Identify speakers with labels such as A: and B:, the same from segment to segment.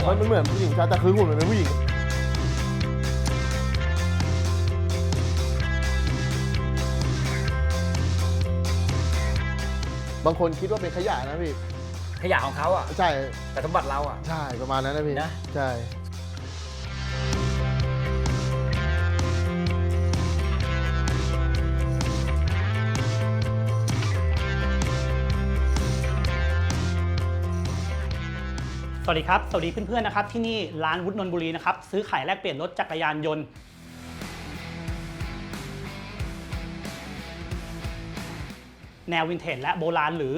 A: ใช่เพราะมันเหมือนผู้หญิงผู้ชายแต่คือหุ่นมันเป็นผู้หญิงบางคนคิดว่าเป็นขยะนะพี่
B: ขยะของเขาอะ
A: ใช่
B: แต่สมบัติเราอะ
A: ใช่ประมาณนั้นนะพี่
B: นะ
A: ใช่
C: วัสดีครับ สวัสดีเพื่อนๆนะครับที่นี่ร้านวุฒินนบุรีนะครับซื้อขายแลกเปลี่ยนรถจักรยานยนต์ แนววินเทจและโบราณหรือ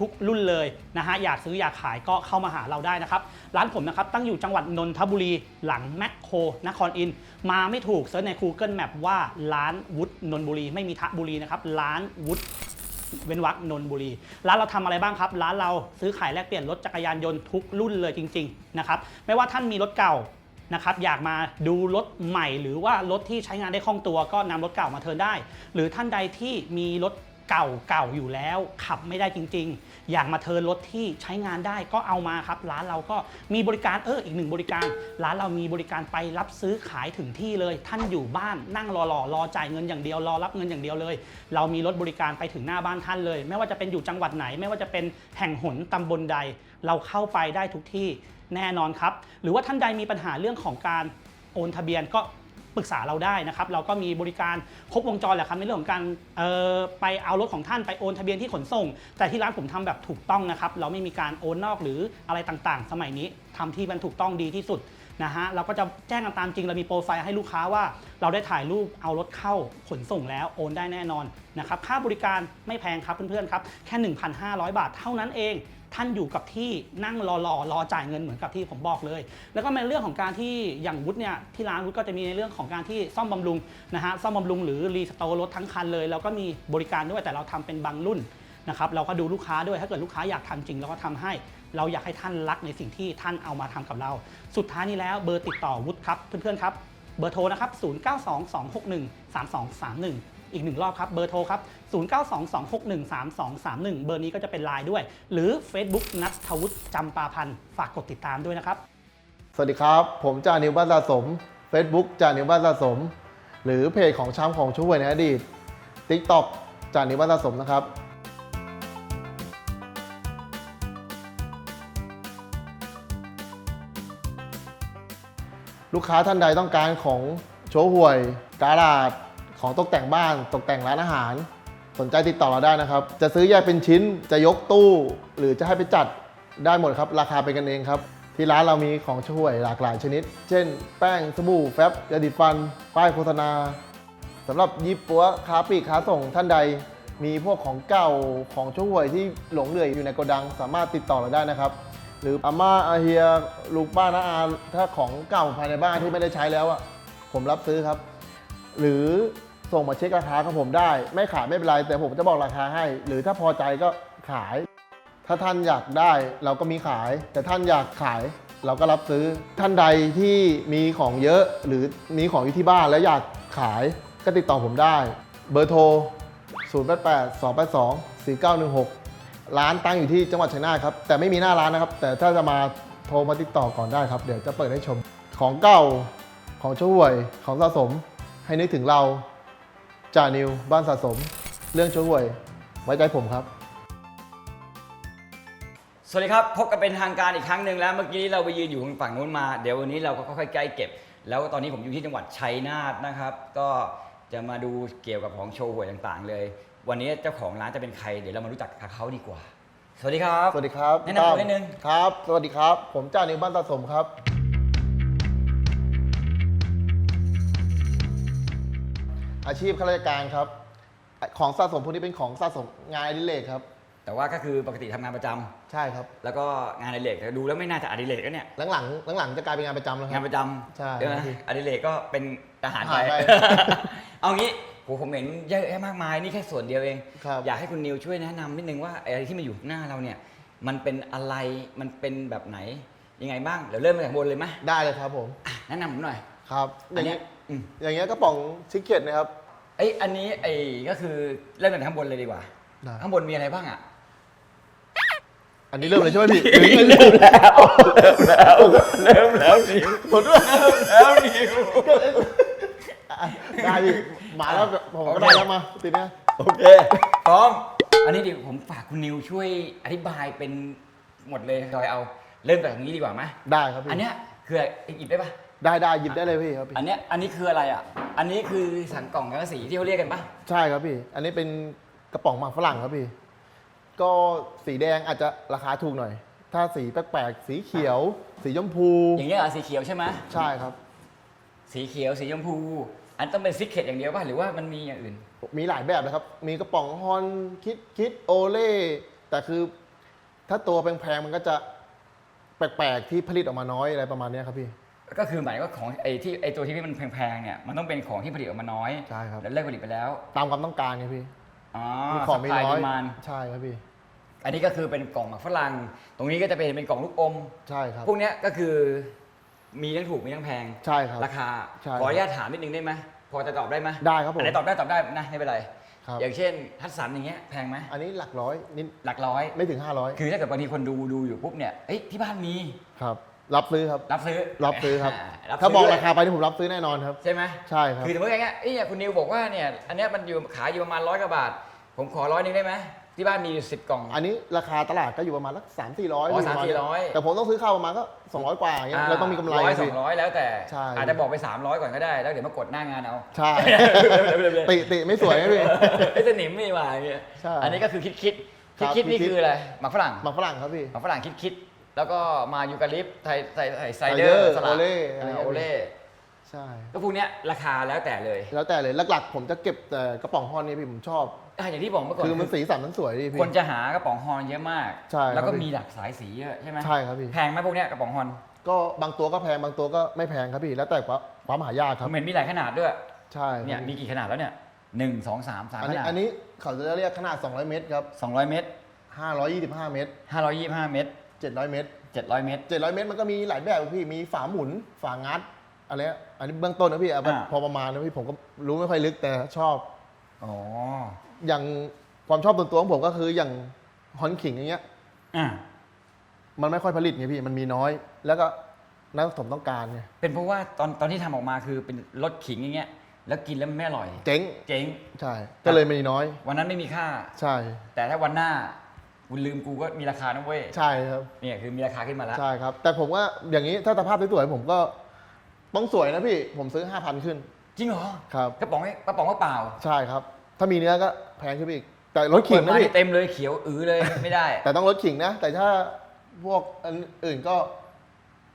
C: ทุกๆ รุ่นเลยนะฮะอยากซื้ออยากขายก็เข้ามาหาเราได้นะครับ ร้านผมนะครับตั้งอยู่จังหวัดนนทบุรีหลังแมคโครนครอิน มาไม่ถูกเซิร์ชใน Google Map ว่าร้านวุฒินนบุรี ไม่มีทะบุรีนะครับร้านวุฒิ เว้นวักนนบุรี ร้านเราทำอะไรบ้างครับ ร้านเราซื้อขายแลกเปลี่ยนรถจักรยานยนต์ทุกรุ่นเลยจริงๆนะครับไม่ว่าท่านมีรถเก่านะครับอยากมาดูรถใหม่ หรือว่ารถที่ใช้งานได้คล่องตัวก็นำรถเก่ามาเทิร์นได้ หรือท่านใดที่มีรถ เก่าเก่าอยู่แล้ว ขับไม่ได้จริง ๆ อยากมาเทินรถที่ใช้งานได้ก็เอามาครับ ร้านเราก็มีบริการเอออีกหนึ่งบริการ ร้านเรามีบริการไปรับซื้อขายถึงที่เลย ท่านอยู่บ้านนั่งรอรอรอจ่ายเงินอย่างเดียวรอรับเงินอย่างเดียวเลย เรามีรถบริการไปถึงหน้าบ้านท่านเลย ไม่ว่าจะเป็นอยู่จังหวัดไหน ไม่ว่าจะเป็นแห่งหนตำบลใด เราเข้าไปได้ทุกที่แน่นอนครับ หรือว่าท่านใดมีปัญหาเรื่องของการโอนทะเบียนก็ ปรึกษาเราได้นะครับ เราก็มีบริการครบวงจรแหละครับในเรื่องของการออไปเอารถของท่านไปโอนทะเบียนที่ขนส่ง แต่ที่ร้านผมทำแบบถูกต้องนะครับ เราไม่มีการโอนนอกหรืออะไรต่างๆ สมัยนี้ทำที่มันถูกต้องดีที่สุดนะฮะเราก็จะแจ้งกันตามจริงเรามีโปรไฟล์ให้ลูกค้าว่า เราได้ถ่ายรูปเอารถเข้าขนส่งแล้วโอนได้แน่นอนนะครับค่าบริการไม่แพงครับเพื่อนๆครับแค่ 1,500 บาทเท่านั้นเอง ท่านอยู่กับที่นั่งรอรอรอจ่ายเงินเหมือนกับที่ผมบอกเลย แล้วก็ในเรื่องของการที่อย่างวุฒิเนี่ยที่ร้านวุฒิก็จะมีในเรื่องของการที่ซ่อมบำรุงนะฮะซ่อมบำรุงหรือรีสโตร์รถทั้งคันเลยแล้วก็มีบริการด้วยแต่เราทำเป็นบางรุ่นนะครับเราก็ดูลูกค้าด้วยถ้าเกิดลูกค้าอยากทำจริงเราก็ทำให้ เราอยากให้ท่านรักในสิ่งที่ท่านเอามาทำกับเรา สุดท้ายนี้แล้วเบอร์ติดต่อวุฒิครับเพื่อนๆครับเบอร์โทรนะครับ 0922613231 อีกหนึ่งรอบครับ เบอร์โทรครับ 0922613231 เบอร์นี้ก็จะเป็นไลน์ด้วย หรือ Facebook นัทวุฒิจำปาพันธ์ฝากกดติดตามด้วยนะครับ
A: สวัสดีครับ ผมจ่านิวบ้านสะสม Facebook จ่านิวบ้านสะสม หรือเพจของช้ำของช่วยในอดีต TikTok จ่านิวบ้านสะสมนะครับลูกค้าท่านใดต้องการของโชว์ห่วย การาด ของตกแต่งบ้าน ตกแต่งร้านอาหาร สนใจติดต่อเราได้นะครับ จะซื้อแยกเป็นชิ้นจะยกตู้ หรือจะให้ไปจัดได้หมดครับ ราคาเป็นกันเองครับ ที่ร้านเรามีของช่วยหลากหลายชนิด เช่น แป้งสบู่แฟบยาดิดฟัน ป้ายโฆษณาสำหรับยิปปัวค้าปลีกค้าส่งท่านใด มีพวกของเก่าของช่วยที่หลงเหลืออยู่ในโกดัง สามารถติดต่อเราได้นะครับ หรืออาม่าอาเฮียลูกป้าน้าอาถ้าของเก่าภายในบ้านที่ไม่ได้ใช้แล้วอะผมรับซื้อครับ หรือ ส่งมาเช็คราคากับผมได้ ไม่ขายไม่เป็นไร แต่ผมจะบอกราคาให้ หรือถ้าพอใจก็ขาย ถ้าท่านอยากได้เราก็มีขาย แต่ท่านอยากขายเราก็รับซื้อท่านใดที่มีของเยอะหรือมีของอยู่ที่บ้านแล้วอยากขายก็ติดต่อผมได้ เบอร์โทร 0 8 8 2 8 2 4 9 1 6 ร้านตั้งอยู่ที่จังหวัดชัยนาทครับ แต่ไม่มีหน้าร้านนะครับ แต่ถ้าจะมาโทรมาติดต่อก่อนได้ครับ เดี๋ยวจะเปิดให้ชมของเก่าของช่วยของสะสมให้นึกถึงเรา จ่านิว บ้านสะสม เรื่องช่วย ไว้ใจผมครับ
B: สวัสดีครับ พบกันเป็นทางการอีกครั้งหนึ่งแล้ว เมื่อกี้เราไปยืนอยู่ฝั่งนู้นมา เดี๋ยววันนี้เราก็ค่อยๆใกล้เก็บ แล้วตอนนี้ผมอยู่ที่จังหวัดชัยนาทนะครับ ก็จะมาดูเกี่ยวกับของโชว์หวยต่างๆ เลย วันนี้เจ้าของร้านจะเป็นใคร เดี๋ยวเรามารู้จักกับเขาดีกว่า สวัสดีครับ
A: สวัสดีครับ
B: แนะนำตัวนิดนึง
A: ครับ สวัสดีครับ ผมจ่านิว บ้านสะสมครับ อาชีพข้าราชการครับ ของสะสมพวกนี้เป็นของสะสมงานอดิเรกครับ
B: แต่ว่าก็คือปกติทำงานประจำ
A: ใช่ครับ
B: แล้วก็งานอดิเรกแต่ดูแล้วไม่น่าจะอดิเรกก็เนี่ย
A: หลังๆหลังๆจะกลายเป็นงานประจำแล้วค
B: งา
A: รั
B: น
A: บ
B: ประจำ
A: ใช่
B: เดี๋ยวนะอดิเรกก็เป็นทหารไป
A: ทหารไป
B: เอางี้โหผมเห็นเยอะแยะมากมายนี่แค่ส่วนเดียวเอง
A: ครับ
B: อยากให้คุณนิวช่วยแนะนำนิดนึงว่าไอ้อะไรที่มาอยู่หน้าเราเนี่ย มันเป็นอะไรมันเป็นแบบไหนยังไงบ้างเดี๋ยวเริ่มมาจากบนเลยไหม
A: ได้เลยครับผม
B: อะแนะนำผมหน่อย
A: ครับอ
B: อัน
A: ย่าง
B: เนี้
A: นี้
B: ย อืม
A: อย่างเงี้ยกระป๋องซิกเก็ตนะครับ
B: ไอยอันนี้ไอ้ก็คือเริ่มจากข้างบนเลยดีกว่า
A: ได้
B: ข้างบนมีอะไรบ้างอะ
A: อันนี้เริ่มเลยใช่ไหมพี่
B: เริ่มแล้วเริ่มแล้วเริ่มแล้วนิว
A: ผมด้วย
B: เริ่มแล้วนิว
A: ได้พี่มาแล้วผมก็ได้แล้วมาทีเนี้ย
B: โอเคพร้อมอันนี้เดี๋ยวผมฝากคุณนิวช่วยอธิบายเป็นหมดเลยทอยเอาเริ่มจากตรงนี้ดีกว่าไหม
A: ได้ครับพี่
B: อันเนี้ยคืออะไรหยิบได้ปะ
A: ได้ได้หยิบได้เลยพี่ครับพี่
B: อันเนี้ยอันนี้คืออะไรอะ อันนี้คือสังกล่องกระสีที่เขาเรียกกันปะ
A: ใช่ครับพี่ อันนี้เป็นกระป๋องหมากฝรั่งครับพี่ ก็สีแดงอาจจะราคาถูกหน่อย ถ้าสีแปลกๆสีเขียว สีชมพู
B: อย่างเงี้ยเหรอสีเขียวใช่ไหม
A: ใช่ครับ
B: สีเขียวสีชมพู อันต้องเป็นซิกเก็ตอย่างเดียวป่ะหรือว่ามันมีอย่างอื่น
A: มีหลายแบบนะครับ มีกระป๋องฮอนคิดคิดโอเล่แต่คือถ้าตัวแพงๆมันก็จะแปลกๆที่ผลิตออกมาน้อยอะไรประมาณเนี้ยครับพี่
B: ก็คือหมายว่าของไอ้ที่ไอ้ตัวที่มันแพงๆเนี่ยมันต้องเป็นของที่ผลิตออกมาน้อย
A: ใช่ครับ
B: แล้วเลิกผลิตไปแล้ว
A: ตามความต้องการไงพี่
B: อ๋อ
A: มีของมี
B: supply
A: น้อย
B: demand
A: ใช่ครับพี่
B: อันนี้ก็คือเป็นกล่องหมากฝรั่งตรงนี้ก็จะเป็นเป็นกล่องลูกอม
A: ใช่ครับ
B: พวกเนี้ยก็คือมีทั้งถูกมีทั้งแพง
A: ใช่ครับ
B: ราคา
A: ใช่
B: ขออนุญาตถามนิดนึงได้ไหมพอจะตอบได้ไหม
A: ได้ครับผม
B: อันไหนตอบได้ตอบได้นะไม่เป็นไร
A: ครับ
B: อย่างเช่นทัศสันอย่างเงี้ยแพงไหม
A: อันนี้หลักร้อยนิด
B: หลักร้อย
A: ไม่ถึง 500
B: คือถ้าเกิดบางทีคนดูดูอยู่ปุ๊บเนี่ยเอ้ยที่บ้านมี
A: ครับ รับซื้อครับ
B: รับซื้อ
A: รับซื้อครับ
B: รับ
A: ถ้าบอก
B: ซื้
A: ราคาไปนี่ผมรับซื้อแน่นอนครับ
B: ใช่ไหม
A: ใช่ครับ
B: คือสมมติอย่างเงี้ยเอ้ยเนี่ยคุณนิวบอกว่าเนี่ยอันเนี้ยมันอยู่ขายอยู่ประมาณร้อยกว่าบาท ผมขอร้อยนึงได้ไหมที่บ้านมีอยู่สิบกล่อง
A: อันนี้ราคาตลาดก็อยู่ประมาณสักสามสี่ร้อย
B: อ๋อ300-400
A: แต่ผมต้องซื้อเข้าประมาณก็สองร้อยกว่าอย่างเงี้ยเราต้องมีกำไร
B: ร้อยสอ
A: พี่
B: งร้อยแล้วแต่
A: ใช่
B: อาจจะบอกไป 300 ก่อนก็ได้ แล้วเดี๋ยวมากดหน้างานเอา
A: ใช่ติติไม่สวยนะพี่
B: ไอ้สนิมไม่มาอย่างเงี้ย
A: ใช่
B: อันนี้ก็คือคิดคิด
A: ครั
B: คิด
A: บ
B: คิดนี่
A: คิด
B: คืออะไรหมากฝรั่ง
A: หมากฝรั่งครับพี่
B: หมากฝรั่งคิดคิด แล้วก็มายูคาลิปไทยไทยไทยไซ
A: ไซ
B: เด
A: เด
B: อ
A: อร์
B: ร์สลัด
A: โอเล่อะไร
B: อ่า
A: เงี้ย
B: โอเล่
A: ใช่
B: ก็พวกเนี้ยราคาแล้วแต่เลย
A: แล้วแต่เลยหลักๆ ผมจะเก็บแต่กระป๋องฮอนนี่พี่ผมชอบ
B: อะอย่างที่บอกเมื่อก่อน
A: คือมันสีสันมันสวยดีพี่
B: คนจะหากระป๋องฮอนเยอะมาก
A: ใช่ครับ
B: แล้วก็
A: พี่
B: มีหลากสายสีเยอะใช่ไหม
A: ใช่ครับพี่
B: แพงไหมพวกเนี้ยกระป๋องฮอน
A: ก็บางตัวก็แพงบางตัวก็ไม่แพงครับพี่ แล้วแต่ว่าความหายาก
B: ผ
A: ครับ
B: มเห็นมีหลายขนาดด้วย
A: ใช่ครับ
B: เนี่ยมีกี่ขนาดแล้วเนี่ยหนึ่งสองสามสาม
A: อัน
B: ข
A: นี้
B: นาด
A: อันนี้เขาจะเรียกขนาด 200 เมตรครับ
B: สองร้อยเมตร
A: 525 เมตร
B: ห้าร้อยยี่สิบห้าเมตร
A: 700 เมตร
B: เจ็ดร้อยเมตร
A: 700 เมตรมันก็มีหลายแบบพี่มีฝาหมุนฝางัดอะไรอะอันนี้เบื้องต้นนะพี่เอาแบบ
B: อ่า
A: พอประมาณนะพี่ผมก็รู้ไม่ค่อยลึกแต่ชอบ
B: อ๋อ
A: อย่างความชอบส่วนตัวของผมก็คืออย่างฮอนขิงอย่างเงี้ย
B: อะ
A: มันไม่ค่อยผลิตไงพี่มันมีน้อย แล้วก็นักสมต้องการไง
B: เป็นเพราะว่าตอนตอนที่ทำออกมาคือเป็นรสขิงอย่างเงี้ย แล้วกินแล้วมันไม่อร่อย
A: เจ๊ง
B: เจ๊ง
A: ใช่ ก็เลยมีน้อย
B: วันนั้นไม่มีค่า
A: ใช่
B: แต่ถ้าวันหน้า คุณลืมกูก็มีราคานะเว้ย
A: ใช่ครับ
B: เนี่ยคือมีราคาขึ้นมาแล้ว
A: ใช่ครับ แต่ผมว่าอย่างนี้ถ้าสภาพสวยๆผมก็ต้องสวยนะพี่ผมซื้อ 5,000 ขึ้น
B: จริงเหรอ
A: ครับ
B: กระป๋องกระป๋องก็เปล่า
A: ใช่ครับ ถ้ามีเนื้อก็แพงขึ้นไปอีก แต่รถขิ
B: เปิ
A: ง
B: ด
A: นะ
B: มา
A: พี่
B: นี่เต็มเลยเขียวอื้อเลยไม่ได้
A: แต่ต้องรถขิงนะ แต่ถ้าพวกอันอื่นก็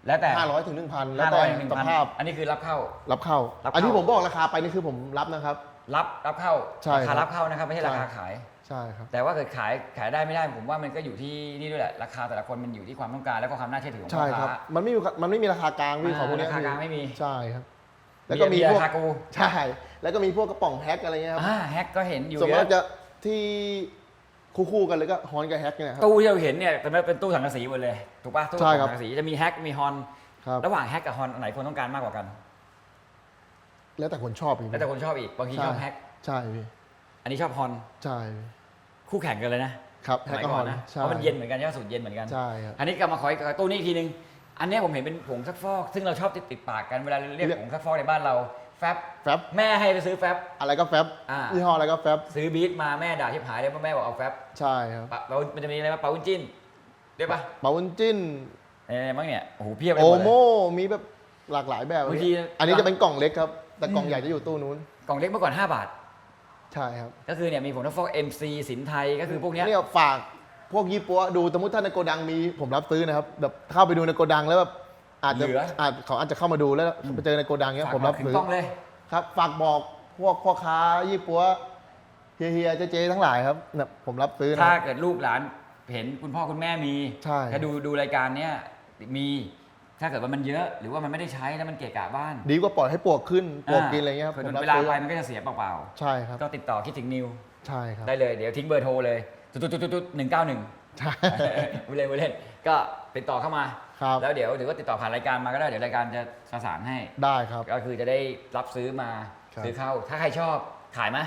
B: แล้วแต่
A: 500ถึง1,000 แล้ว
B: ห้า
A: แต่
B: ร้อยหนึ่ง
A: ส
B: พัน
A: ภาพ
B: อันนี้คือรับเข้า
A: รับเข้า
B: รับเข้า
A: อันที่ผมบอกราคาไปนี่คือผมรับนะครับ
B: รับรับเข้า
A: ใช่
B: รา
A: ครั
B: คา
A: บ
B: รับเข้านะครับไม่ใช่ราคาขาย
A: ใช่ครับ
B: แต่ว่าเกิดขายขายได้ไม่ได้ผมว่ามันก็อยู่ที่นี่ด้วยแหละราคาแต่ละคนมันอยู่ที่ความต้องการและก็ความน่าเชื่อถือของ
A: ใช่
B: พ่อ
A: ครับ
B: ค้า
A: มันไม่มีมันไม่มีราคากลางพี่
B: อ่า
A: ของพวกเนี้ย
B: ราคากลางไม่มี
A: ใช่ครับ แล้วก็มี
B: มี
A: พวก
B: ราคากู
A: ใช่แล้วก็มีพวกกระป๋องแฮกอะไรเงี้ยครับ
B: อ่าแฮกก็เห็นอยู่
A: ส่วน
B: เย
A: มาก
B: อะ
A: จะที่คู่ๆกันเลยก็ฮอนกับแฮกเนี่ยครับ
B: ตู้ที่เราเห็นเนี่ยแต่เป็นตู้สังกะสีหมดเลยถูกป่ะตู้
A: ใช่ครับ
B: สังกะสีจะมีแฮกมีฮอน
A: ครับ
B: ระหว่างแฮกกับฮอนอันไหนคนต้องการมากกว่ากัน
A: แล้วแต่คนชอบอีก
B: แล้วแต่คนชอบอีกบางทีชอบแฮก
A: ใช่พี่
B: อันนี้ชอบฮอน
A: ใช่พี่
B: คู่แข่งกันเลยนะครับส
A: แฮก
B: มัย
A: กับ
B: ก่
A: ฮ
B: อ
A: อนน
B: นะ
A: ใช่
B: เพราะมันเย็นเหมือนกันใช่ไหมสูตรเย็นเหมือนกัน
A: ใช่ครับ
B: อันนี้กลับมาขออีกตู้นี้อีกทีนึง อันเนี้ยผมเห็นเป็นผงซักฟอก ซึ่งเราชอบติดติดปากกันเวลาเรียก
A: เรียก
B: ผงซักฟอกในบ้านเราแฟบ
A: แฟบ
B: แม่ให้ไปซื้อแฟบ
A: อะไรก็แฟบ
B: อ่า
A: ยี่ห้ออะไรก็แฟบ
B: ซื้อบีทมาแม่ด่าชิบหายเลยเพราะแม่บอกเอาแฟบ
A: ใช่ครับ
B: ปะเปามันจะมีอะไรมาเปาวุ้นจิ้นด้วยปะ
A: เปาวุ้นจิ้น
B: เอ้บ้างเนี่ยโอ้โหเพียบไป
A: โอ
B: หมดเล
A: โม
B: ย
A: มีแบบหลากหลายแบบ
B: บางที
A: อันนี้จะเป็นกล่องเล็กครับ แต่กล่องใหญ่จะอยู่ตู้นู้น
B: กล่องเล็กเมื่อก่อน 5 บาท
A: ใช่ครับ
B: ก็คือเนี่ยมีผงซักฟอก MC สินไทยก็คือพวกเนี้ย
A: เนี่ยฝากพวกยี่ปัวดูสมมติถ้าในโกดังมีผมรับซื้อนะครับแบบเข้าไปดูในโกดังแล้วแบบอาจจะ
B: เหลือ
A: อาจเขาอาจจะเข้ามาดูแล้วไปเจอในโกดังเนี้ย
B: ฝาก
A: ผม
B: บอ
A: รั
B: ก
A: บ
B: ถึง
A: ซื้อ ก
B: ล้องเลย
A: ครับฝากบอกพวกพ่อค้ายี่ปัวเฮียเฮียเจ๊เจ๊ทั้งหลายครับเนี่ยผมรับซื้อนะ
B: ถ้าเกิดลูกหลานเห็นคุณพ่อคุณแม่มี
A: ใช่
B: ถ้าดูดูรายการเนี้ยมี ถ้าเกิดว่ามันเยอะหรือว่ามันไม่ได้ใช้แล้วมันเกะกะบ้าน
A: ดีกว่าปล่อยให้ปวกขึ้นปวกกินอะไรเงี้ยครับ
B: ผื่
A: ผมรับ
B: เวลา
A: ซื้อ
B: ไปมันก็จะเสียเปล่า
A: ใช่ครับ
B: ๆก็ติดต่อคิดถึงนิว
A: ใช่ครับ
B: ได้เลยเดี๋ยวทิ้งเบอร์โทรเลยจุดจุดจุดจุดหนึ่งเก้าหนึ่ง
A: ใช่
B: วิเล่นวิเล่นก็ติดต่อเข้ามา
A: ครับ
B: แล้วเดี๋ยวหรือว่าติดต่อผ่านรายการมาก็ได้เดี๋ยวรายการจะประสานให้
A: ได้ครับ
B: ก็คือจะได้รับซื้อมา
A: ครับ
B: ซื้อเข้า ถ้าใครชอบขายไหม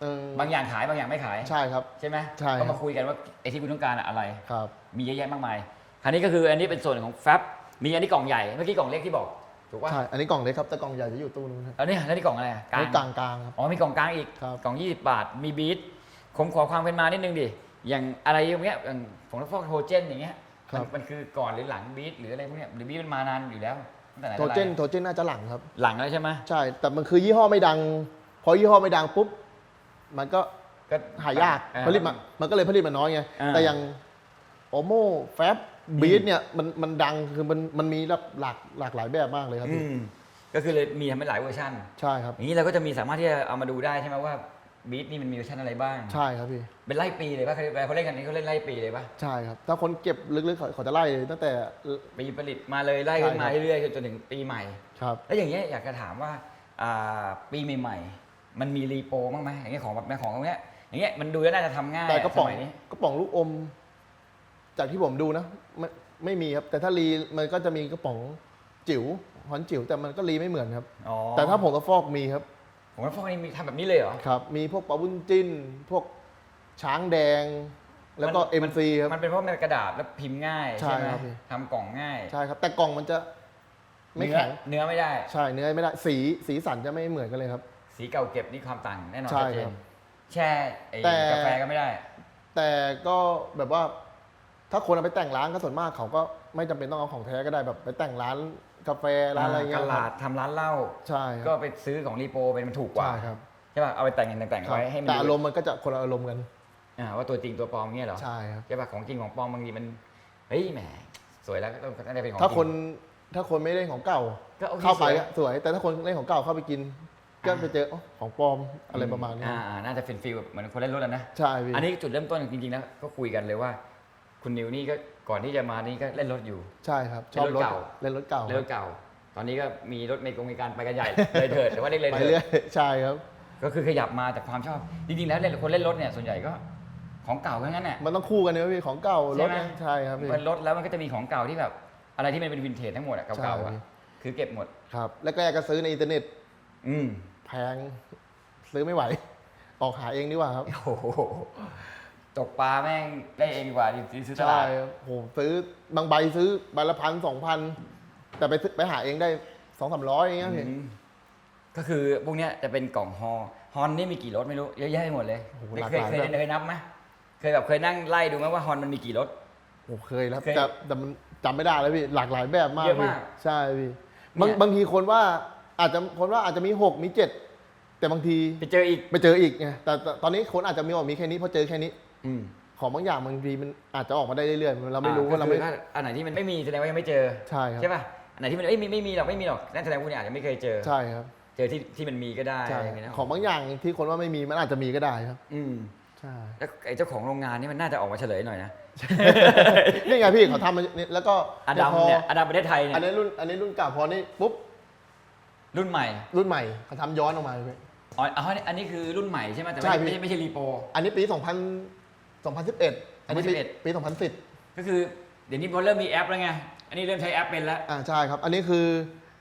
A: เออบา
B: งอย่างขายบางอย่างไม่ขาย
A: ใช่ครับ
B: ใช่ไหม
A: ใช่ครับ
B: ก็มาคุยกันว่าไอ้ที่คุณต้องการอะอะไร
A: ครับ
B: มีเยอะแยะมากมาย คราวนี้ก็คืออันนี้เป็นส่วนของแฟบมีอันนี้กล่องใหญ่เมื่อกี้กล่องเล็กที่บอกถูกป่ะ
A: ใช่ อันนี้กล่องเล็กครับ แต่กล่องใหญ่จะอยู่ตู้นู้นครับ
B: แล้วนี่แล้วนี่กล่องอะไรอะ
A: อันนี้กลางกลางๆครับ
B: อ๋อมีกล่องกลางอีก
A: ครับ
B: กล่อง 20 บาทมีบีทผมขอความเป็นมานิดนึงดิอย่างอะไรอย่างเงี้ยอย่างของพวกโทเจนอย่างเงี้ย
A: ครับ
B: มันมันคือก่อนหรือหลังบีทหรืออะไรพวกเนี้ยหรือบีทมันมานานอยู่แล้วตั้งแต่ไหน
A: โท
B: แต่ไร
A: เจน โทเจนน่าจะหลังครับ
B: หลังแล้วใช่ไหม
A: ใช่ แต่มันคือยี่ห้อไม่ดัง พอยี่ห้อไม่ดังปุ๊บ มันก็
B: ก็
A: หายาก
B: เออ
A: ผลิตมามันก็เลยผลิตมาน้อยไง
B: อ่า
A: แต่อย่างโอโมแฟบ บีทเนี่ยมันมันดังคือมันมันมีแบบหลากหลากหลายแบบมากเลยครับ
B: อื
A: พี่
B: มก็คือเลยมีทำให้หลายเวอร์ชัน
A: ใช่ครับ
B: อย่างนี้เราก็จะมีสามารถที่จะเอามาดูได้ใช่ไหมว่าบีทนี่มันมีเวอร์ชันอะไรบ้าง
A: ใช่ครับพี่
B: เป็นไล่ปีเลยป่ะเวลาเขาเล่นกันนี้เขาเล่นไล่ปีเลยป่ะ
A: ใช่ครับถ้าคนเก็บลึกๆเขาเขาจะไล่ตั้งแต่
B: ปีผลิตมาเลยไล่ขึ้นมา
A: ใช่ครับ
B: เรื่อยๆจนถึงปีใหม่
A: ครับ
B: แล้วอย่างเงี้ยอยากจะถามว่าอ่าปีใหม่ๆมันมีรีโปรบ้างไหมอย่างเงี้ยของแบบของตรงเนี้ยอย่างเงี้ยมันดูแล้วน่าจะทำง่าย
A: แต่กระป๋อง
B: สมัยนี้
A: กระป๋องลูกอม จากที่ผมดูนะไม่ไม่มีครับแต่ถ้ารีมันก็จะมีกระป๋องจิ๋วหอนจิ๋วแต่มันก็รีไม่เหมือนครับ
B: อ๋อ
A: แต่ถ้าผมกระฟอกมีครับ
B: ผมว่าพวกนี้มีทำแบบนี้เลยเหรอ
A: ครับ มีพวกปลาวุ้นจิ้น พวกช้างแดง แล้วก็
B: มัน
A: เอ็มซีครับ
B: มันเป็นเพราะมันเป็นกระดาษแล้วพิมพ์ง่าย
A: ใช่
B: ใช่ไหม
A: ครับพี่
B: ทำกล่องง่าย
A: ใช่ครับ แต่กล่องมันจะไม่
B: เนื้อ
A: แข็ง
B: เนื้อไม่ได้
A: ใช่เนื้อไม่ได้สีสีสันจะไม่เหมือนกันเลยครับ
B: สีเก่าเก็บนี่ความต่างแน่นอน
A: ใช่
B: ชัดเจ
A: ครั
B: น
A: บ
B: แช่ไอ้
A: แต่
B: กาแฟก็ไม่ได้
A: แต่ก็แบบว่า ถ้าคนเอาไปแต่งร้านก็ส่วนมากเขาก็ไม่จำเป็นต้องเอาของแท้ก็ได้แบบไปแต่งร้านกาแฟร้านอะไรเงี้
B: ก
A: ย
B: ลาดทำร้านเหล้า
A: ใช่ค
B: ก็
A: รับ
B: ไปซื้อของรีโปรเป็นมันถูกกว่า
A: ใช่ครับ
B: ใช่ป่ะเอาไปแต่งแต่งๆ
A: ครับ
B: ไว้ให้มัน
A: แต่
B: ดู
A: อารมณ์มันก็จะคนละอารมณ์กัน
B: อ่าว่าตัวจริงตัวปลอมเงี้ยเหรอ
A: ใช่ครับ
B: ใช่ป่ะของจริงของปลอมบางทีมันเฮ้ยแหมสวยแล้วก็ต้องน่าจะเป็นของ
A: ถ้า
B: จริง
A: คนถ้าคนไม่ได้ของเก่า
B: ก็โอเค
A: เข้าไป
B: สวย
A: อะสวย แต่ถ้าคนเล่นของเก่าเข้าไปกิน ก็
B: อ่า
A: ไปเจออ๋อของปลอมอะไรประมาณนี้
B: อ่าอ่าน่าจะเป็นฟีลแบบเหมือนคนเล่นรถอะนะ
A: ใช่พี่
B: อันนี้จุดเริ่มต้นจริงๆนะก็คุยกันเลยว่า คุณนิวนี่ก็ก่อนที่จะมานี่ก็เล่นรถอยู่
A: ใช่ครับ ชอบรถ
B: เล่นรถเก่า
A: เล่นรถเก่า
B: เล่นรถเก่า ตอนนี้ก็มีรถเมล์กงมีการไปกันใหญ่เลยเถิดแต่ว่าเรียกเลย
A: ไป
B: เถิด
A: เรื่อยใช่ครับ
B: ก็คือขยับมาจากความชอบจริงๆแล้วเล่นคนเล่นรถเนี่ยส่วนใหญ่ก็ของเก่าทั้งนั้นแหละ
A: มันต้องคู่กันนะพี่ของเก่ารถ
B: ใช่ไหม
A: เนี่ยใช่ครับพี่
B: เป็นรถแล้วมันก็จะมีของเก่าที่แบบ อะไรที่มันเป็นวินเทจทั้งหมดอะ
A: ใช่
B: เก่าๆอะ
A: พี่
B: คือเก็บหมด
A: ครับแรกๆก็ซื้อในอินเทอร์เน็ต
B: อืม
A: แพงซื้อไม่ไหว ออกหาเองดีกว่าครับ
B: โอ้โห ตกปลาแม่งได้เองดีกว่าที่ซื้อต
A: ใช่
B: ลาด
A: ครับโหซื้อบางใบซื้อใบละพันสองพันแต่ไปซื้อไปหาเองได้สองสามร้อยอย่างเงี้ยพี่
B: อืมก็คือพวกเนี้ยจะเป็นกล่องฮอฮอนนี่มีกี่รถไม่รู้เยอะแยะไปหมดเลย
A: โอ้โห
B: เค
A: หลาก
B: ย
A: หลาย
B: เคย
A: แบบ
B: เคยนับไหมเคยแบบเคยนั่งไล่ดูไหมว่าฮอนมันมีกี่รถ
A: โอ้เคยแล้ว
B: เคย
A: แต่แต่มันจำไม่ได้แล้วพี่หลากหลายแบบมาก
B: เยอะ
A: พี่
B: มาก
A: ใช่พี่บาง
B: เนี่ย
A: บางทีคนว่าอาจจะคนว่าอาจจะมีหกมีเจ็ดแต่บางที
B: ไปเจออีก
A: ไปเจออีกไงแต่แต่ตอนนี้คนอาจจะมีบอกมีแค่นี้เพราะเจอแค่นี้
B: อืม
A: ของบางอย่างบางทีมันอาจจะออกมาได้เรื่อยๆเราไม่รู้
B: อ่
A: ว่าเราไม่
B: ก็คือถ้อันไหนที่มันไม่มีแสดงว่ายังไม่เจอ
A: ใช่ครับ
B: ใช่ป่ะอันไหนที่มันเอ้ยไม่ไม่มีหรอกไม่มีหรอกนั่นแสดงว่าคุณอาจจะไม่เคยเจอ
A: ใช่ครับ
B: เจอที่ที่มันมีก็ได้
A: ใช่
B: อะไรย่างเงี้ยนะ
A: ของบางอย่างที่คนว่าไม่มีมันอาจจะมีก็ได้ครับ
B: อืม
A: ใช่
B: แล้วไอ้เจ้าของโรงงานนี่มันน่าจะออกมาเฉลยหน่อยนะ
A: นี่ไงพี่เขาทำมานี่แล้วก็
B: อดัม
A: พอ
B: เนี่ยอดัมประเทศไทยเนี่
A: อัน
B: ย
A: นี้รุ่นอันนี้รุ่นเก่าพอนี่ปุ๊บ
B: รุ่นใหม่
A: รุ่นใหม่เขาทำย้อนออกมาเลยพี่
B: อ๋ออ๋ออันนี้คือรุ่นใหม่ใช่ไหมแต่
A: ใช่
B: ไม่
A: พี่
B: ใช่ไม่ใช่รีโปร
A: อันนี้ปี2000 2011 อันนี้ปี
B: 2011
A: ปี 2010
B: ก็คือเดี๋ยวนี้พอเริ่มมีแอปแล้วไง อันนี้เริ่มใช้แอปเป็นแล้ว
A: อ่าใช่ครับ อันนี้คือ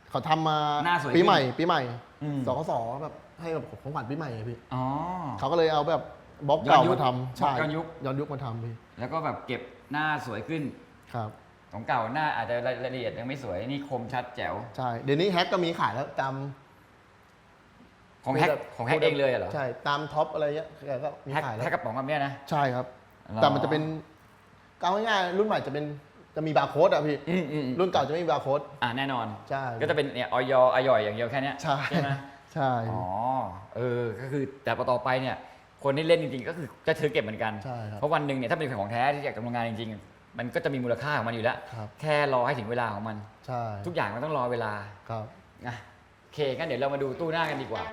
A: เขาทำมา
B: หน้าสวย
A: ปีใหม่
B: ขึ้น
A: ปีใหม่
B: อืม
A: สกสแบบให้แบบของขวัญปีใหม่อะพี่
B: อ๋อ
A: เขาก็เลยเอาแบบบล็อก
B: ย้อ
A: เก่าน
B: ยุค
A: มาทำใช่
B: บล็อกย้อนยุค
A: ย้อนยุคมาทำพี่
B: แล้วก็แบบเก็บหน้าสวยขึ้น
A: ครับ
B: ของเก่าหน้าอาจจะรายละเอียดยังไม่สวย นี่คมชัดแจ๋ว
A: ใช่ เดี๋ยวนี้แฮกก็มีขายแล้วตาม
B: ของแฮกของแฮกเองเลยเหรอ
A: ใช่ ตามท็อปอะไรเงี้ยแกก็มี
B: แฮก
A: ขายแล้
B: แฮ
A: ว
B: กกระป๋องแบบเนี้ยนะ
A: ใช่ครับ
B: หรอ
A: แต่มันจะเป็นก้าวง่ายๆรุ่นใหม่จะเป็นจะมีบาร์โค้ดอะพี่
B: อืมอืมอืม
A: รุ่นเก่าจะไม่มีบาร์โค้ด
B: อ่าแน่นอน
A: ใช่
B: ก็จะเป็นเนี่ยออยออยอย่างเดียวแค่เนี้ย
A: ใช่
B: ไหม
A: ใช่
B: อ๋อเออก็คือแต่พอต่อไปเนี่ยคนที่เล่นจริงๆ ก็คือจะถือเก็บเหมือนกัน
A: ใช่ครับ
B: เพราะวันหนึ่งเนี่ยถ้าเป็นของแท้ที่อยากจะทำงานจริงๆ มันก็จะมีมูลค่าของมันอยู่แล้ว
A: ครับ
B: แค่รอให้ถึงเวลาของมัน
A: ใช่
B: ทุกอย่างมันต้องรอเวลา
A: ครับ
B: นะโอ โอเคงั้นเดี๋ยวเรามาดูตู้หน้ากันดีกว่า